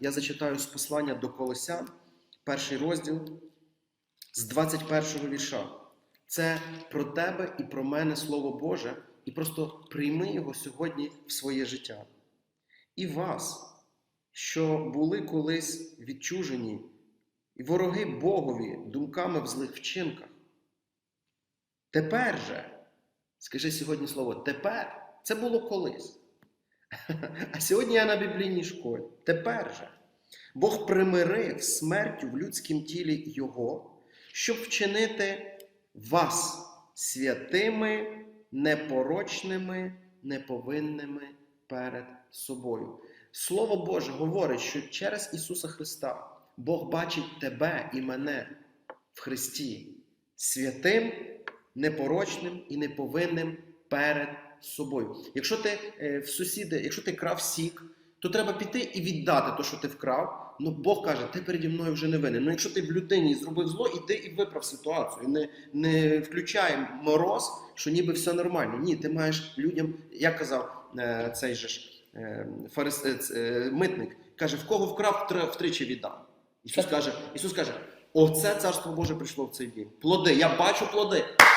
я зачитаю з послання до Колосян, перший розділ з 21 вірша. Це про тебе і про мене Слово Боже, і просто прийми його сьогодні в своє життя. І вас, що були колись відчужені, і вороги Богові думками в злих вчинках. Тепер же, скажи сьогодні слово, тепер це було колись. А сьогодні я на біблійній школі. Тепер же. Бог примирив смертю в людськім тілі Його, щоб вчинити вас святими, непорочними, неповинними перед собою. Слово Боже говорить, що через Ісуса Христа Бог бачить тебе і мене в Христі святим, непорочним і неповинним перед собою. Якщо ти е, в сусіди, якщо ти крав сік, то треба піти і віддати те, що ти вкрав. Ну Бог каже, ти переді мною вже не винен. Ну якщо ти в людині зробив зло, іди і виправ ситуацію. Не, не включай мороз, що ніби все нормально. Ні, ти маєш людям, як казав е, цей же ж е, фарис, е, митник, каже, в кого вкрав, втри- втричі віддам. Ісус каже, Ісус каже, оце царство Боже прийшло в цей дім. Плоди, я бачу плоди.